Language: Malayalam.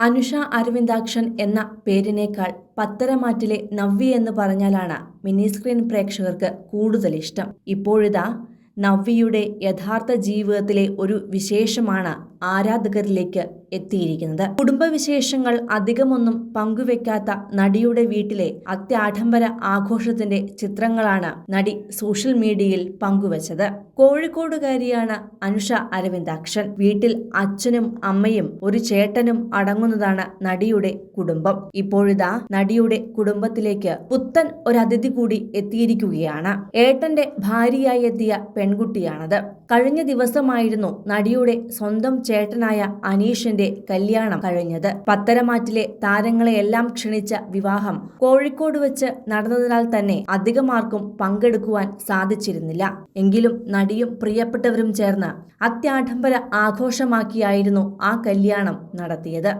അനുഷ അരവിന്ദാക്ഷൻ എന്ന പേരിനേക്കാൾ പത്തരമാറ്റിലെ നവ്വി എന്ന് പറഞ്ഞാലാണ് മിനി സ്ക്രീൻ പ്രേക്ഷകർക്ക് കൂടുതൽ ഇഷ്ടം ഇപ്പോഴിതാ നവ്വിയുടെ യഥാർത്ഥ ജീവിതത്തിലെ ഒരു വിശേഷമാണ് ആരാധകരിലേക്ക് എത്തിയിരിക്കുന്നത്. കുടുംബവിശേഷങ്ങൾ അധികമൊന്നും പങ്കുവെക്കാത്ത നടിയുടെ വീട്ടിലെ അത്യാഡംബര ആഘോഷത്തിന്റെ ചിത്രങ്ങളാണ് നടി സോഷ്യൽ മീഡിയയിൽ പങ്കുവച്ചത്. കോഴിക്കോടുകാരിയാണ് അനുഷ അരവിന്ദാക്ഷൻ. വീട്ടിൽ അച്ഛനും അമ്മയും ഒരു ചേട്ടനും അടങ്ങുന്നതാണ് നടിയുടെ കുടുംബം. ഇപ്പോഴിതാ നടിയുടെ കുടുംബത്തിലേക്ക് പുത്തൻ ഒരു അതിഥി കൂടി എത്തിയിരിക്കുകയാണ്. ഏട്ടന്റെ ഭാര്യയായി എത്തിയ പെൺകുട്ടിയാണത്. കഴിഞ്ഞ ദിവസമായിരുന്നു നടിയുടെ സ്വന്തം ചേട്ടനായ അനീഷിന്റെ കല്യാണം കഴിഞ്ഞത്. പത്തരമാറ്റിലെ താരങ്ങളെയെല്ലാം ക്ഷണിച്ച വിവാഹം കോഴിക്കോട് വെച്ച് നടന്നതിനാൽ തന്നെ അധികമാർക്കും പങ്കെടുക്കുവാൻ സാധിച്ചിരുന്നില്ല. എങ്കിലും നടിയും പ്രിയപ്പെട്ടവരും ചേർന്ന് അത്യാഡംബര ആഘോഷമാക്കിയായിരുന്നു ആ കല്യാണം നടത്തിയത്.